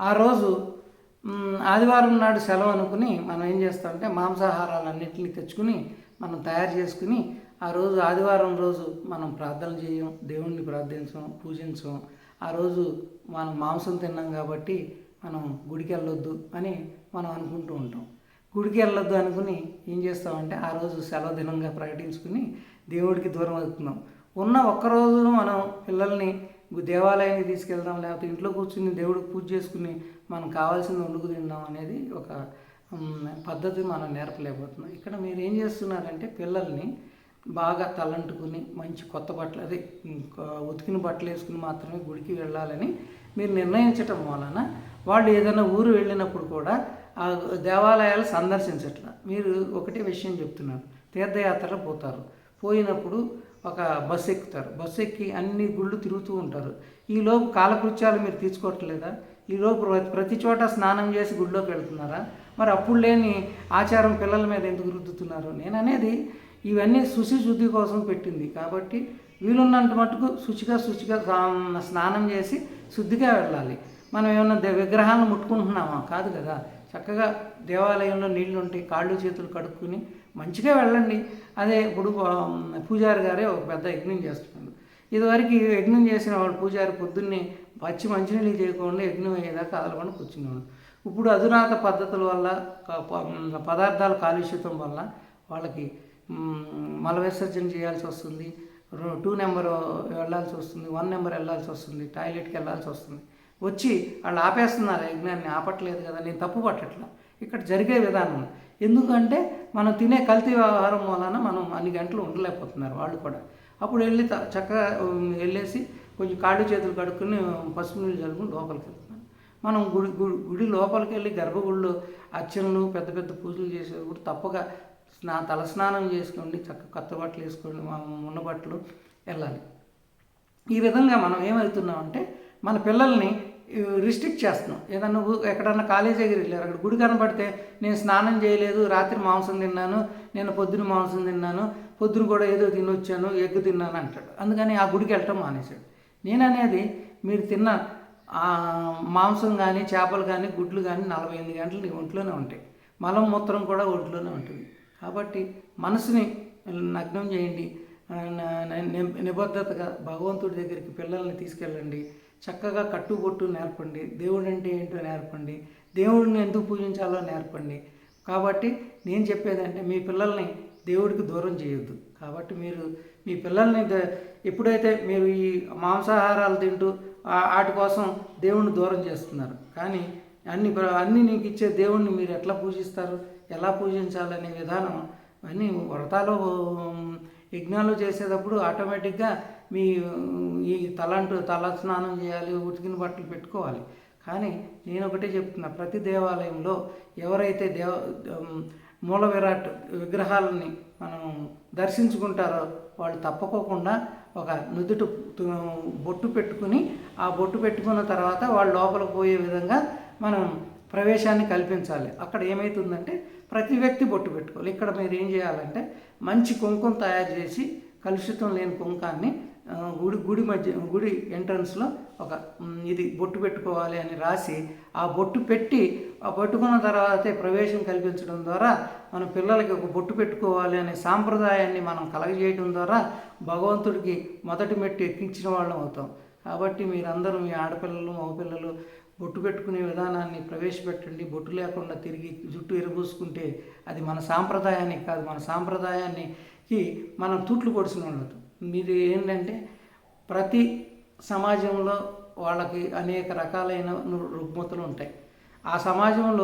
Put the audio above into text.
ఆ రోజు ఆదివారం నాడు సెలవు అనుకుని మనం ఏం చేస్తామంటే మాంసాహారాలన్నింటినీ తెచ్చుకుని మనం తయారు చేసుకుని ఆ రోజు ఆదివారం రోజు మనం ప్రార్థన చేయం దేవుణ్ణి ప్రార్థించం పూజించం. ఆ రోజు మనం మాంసం తిన్నాం కాబట్టి మనం గుడికి వెళ్ళొద్దు అని మనం అనుకుంటూ ఉంటాం. గుడికి వెళ్ళొద్దు అనుకుని ఏం చేస్తామంటే ఆ రోజు సెలవు దినంగా ప్రకటించుకుని దేవుడికి దూరం అవుతున్నాం. ఉన్న ఒక్కరోజును మనం పిల్లల్ని దేవాలయానికి తీసుకెళ్దాం లేకపోతే ఇంట్లో కూర్చుని దేవుడికి పూజ చేసుకుని మనం కావాల్సింది వండుకు తిందాం అనేది ఒక పద్ధతి మనం నేర్పలేకపోతున్నాం. ఇక్కడ మీరు ఏం చేస్తున్నారంటే పిల్లల్ని బాగా తలంటుకుని మంచి కొత్త బట్టలు అదే ఉతికిన బట్టలు వేసుకుని మాత్రమే గుడికి వెళ్ళాలని మీరు నిర్ణయించటం వలన వాళ్ళు ఏదైనా ఊరు వెళ్ళినప్పుడు కూడా ఆ దేవాలయాలు సందర్శించట్ల. మీరు ఒకటే విషయం చెప్తున్నారు తీర్థయాత్రలు పోతారు. పోయినప్పుడు ఒక బస్సు ఎక్కుతారు. బస్సు ఎక్కి అన్ని గుళ్ళు తిరుగుతూ ఉంటారు. ఈలోపు కాలకృత్యాలు మీరు తీసుకోవట్లేదా? ఈలోపు ప్రతి చోట స్నానం చేసి గుళ్ళోకి వెళ్తున్నారా? మరి అప్పుడు లేని ఆచారం పిల్లల మీద ఎందుకు రుద్దుతున్నారు? నేను అనేది ఇవన్నీ శుచి శుద్ధి కోసం పెట్టింది. కాబట్టి వీలున్నంత మటుకు శుచిగా శుచిగా స్నానం చేసి శుద్ధిగా వెళ్ళాలి. మనం ఏమన్నా దే- విగ్రహాలను ముట్టుకుంటున్నామా? కాదు కదా. చక్కగా దేవాలయంలో నీళ్ళు ఉంటాయి కాళ్ళు చేతులు కడుక్కుని మంచిగా వెళ్ళండి. అదే ఇప్పుడు పూజారి గారే ఒక పెద్ద యజ్ఞం చేస్తున్నాడు. ఇదివరకు యజ్ఞం చేసిన వాళ్ళు పూజారి పొద్దున్నే పచ్చి మంచినీళ్ళు చేయకుండా యజ్ఞం అయ్యేదాకా కదలకుండా కూర్చునేవాడు. ఇప్పుడు అధునాత పద్ధతుల వల్ల పదార్థాల కాలుష్యతం వల్ల వాళ్ళకి మల విసర్జన చేయాల్సి వస్తుంది. టూ నెంబర్ వెళ్ళాల్సి వస్తుంది. వన్ నెంబర్ వెళ్ళాల్సి వస్తుంది. టాయిలెట్కి వెళ్ళాల్సి వస్తుంది. వచ్చి వాళ్ళు ఆపేస్తున్నారు యజ్ఞాన్ని ఆపట్లేదు కదా నేను తప్పు పట్టట్లా. ఇక్కడ జరిగే విధానం. ఎందుకంటే మనం తినే కల్తీ వ్యవహారం వలన మనం అన్ని గంటలు ఉండలేకపోతున్నారు వాళ్ళు కూడా. అప్పుడు వెళ్ళి చక్కగా వెళ్ళేసి కొంచెం కాళ్ళు చేతులు కడుక్కుని పసుపు నీళ్ళు చల్లుకుని లోపలికి వెళ్తున్నాం మనం గుడి గుడి గుడి లోపలికి వెళ్ళి గర్భగుడిలో అర్చనలు పెద్ద పెద్ద పూజలు చేసేటప్పుడు తప్పగా స్నా తల స్నానం చేసుకోండి చక్క కొత్త బట్టలు వేసుకోండి మా ఉన్న బట్టలు వెళ్ళాలి. ఈ విధంగా మనం ఏమవుతున్నామంటే మన పిల్లల్ని రిస్ట్రిక్ట్ చేస్తున్నాం. ఏదన్నా ఊ- ఎక్కడన్నా కాలేజీ దగ్గర వెళ్ళారు అక్కడ గుడి కనబడితే నేను స్నానం చేయలేదు రాత్రి మాంసం తిన్నాను నేను పొద్దున మాంసం తిన్నాను పొద్దున కూడా ఏదో తినొచ్చాను ఎగ్గు తిన్నాను అంటాడు. అందుకని ఆ గుడికి వెళ్ళటం మానేశాడు. నేను అనేది మీరు తిన్న మాంసం కానీ చేపలు కానీ గుడ్లు కానీ నలభై ఎనిమిది గంటలు నీ ఒంట్లోనే ఉంటాయి. మలం మూత్రం కూడా ఒంట్లోనే ఉంటుంది. కాబట్టి మనసుని నగ్నం చేయండి. నిబద్ధతగా భగవంతుడి దగ్గరికి పిల్లల్ని తీసుకెళ్ళండి. చక్కగా కట్టుబొట్టు నేర్పండి. దేవుడు అంటే ఏంటో నేర్పండి. దేవుడిని ఎందుకు పూజించాలో నేర్పండి. కాబట్టి నేను చెప్పేదంటే మీ పిల్లల్ని దేవుడికి దూరం చేయొద్దు. కాబట్టి మీరు మీ పిల్లల్ని ద- ఎప్పుడైతే మీరు ఈ మాంసాహారాలు తింటూ వాటి కోసం దేవుణ్ణి దూరం చేస్తున్నారు. కానీ అన్ని అన్ని నీకు ఇచ్చే దేవుణ్ణి మీరు ఎట్లా పూజిస్తారు? ఎలా పూజించాలనే విధానం అన్నీ వ్రతాలు యజ్ఞాలు చేసేటప్పుడు ఆటోమేటిక్గా మీ ఈ తలంటు తల స్నానం చేయాలి ఉతికిన బట్టలు పెట్టుకోవాలి. కానీ నేను ఒకటే చెప్తున్నా ప్రతి దేవాలయంలో ఎవరైతే దేవ మూల విరాట్ విగ్రహాలని మనం దర్శించుకుంటారో వాళ్ళు తప్పకోకుండా ఒక నుదుటి తు- బొట్టు పెట్టుకుని ఆ బొట్టు పెట్టుకున్న తర్వాత వాళ్ళు లోపలికి పోయే విధంగా మనం ప్రవేశాన్ని కల్పించాలి. అక్కడ ఏమవుతుందంటే ప్రతి వ్యక్తి బొట్టు పెట్టుకోవాలి. ఇక్కడ మీరు ఏం చేయాలంటే మంచి కుంకుమ తయారు చేసి కలుషితం లేని కుంకాన్ని గుడి గుడి మధ్య గుడి ఎంట్రన్స్లో ఒక ఇది బొట్టు పెట్టుకోవాలి అని రాసి ఆ బొట్టు పెట్టి ఆ పట్టుకున్న తర్వాతే ప్రవేశం కల్పించడం ద్వారా మన పిల్లలకి ఒక బొట్టు పెట్టుకోవాలి అనే సాంప్రదాయాన్ని మనం కలగజేయడం ద్వారా భగవంతుడికి మొదటి మెట్టు ఎక్కించిన వాళ్ళం అవుతాం. కాబట్టి మీరందరూ మీ ఆడపిల్లలు మగపిల్లలు బొట్టు పెట్టుకునే విధానాన్ని ప్రవేశపెట్టండి. బొట్టు లేకుండా తిరిగి జుట్టు ఎరబూసుకుంటే అది మన సాంప్రదాయానికి కాదు. మన సాంప్రదాయానికి మనం తూట్లు పొడిసిన ఉండదు మీరు ఏంటంటే ప్రతి సమాజంలో వాళ్ళకి అనేక రకాలైన రుగ్మతలు ఉంటాయి. ఆ సమాజంలో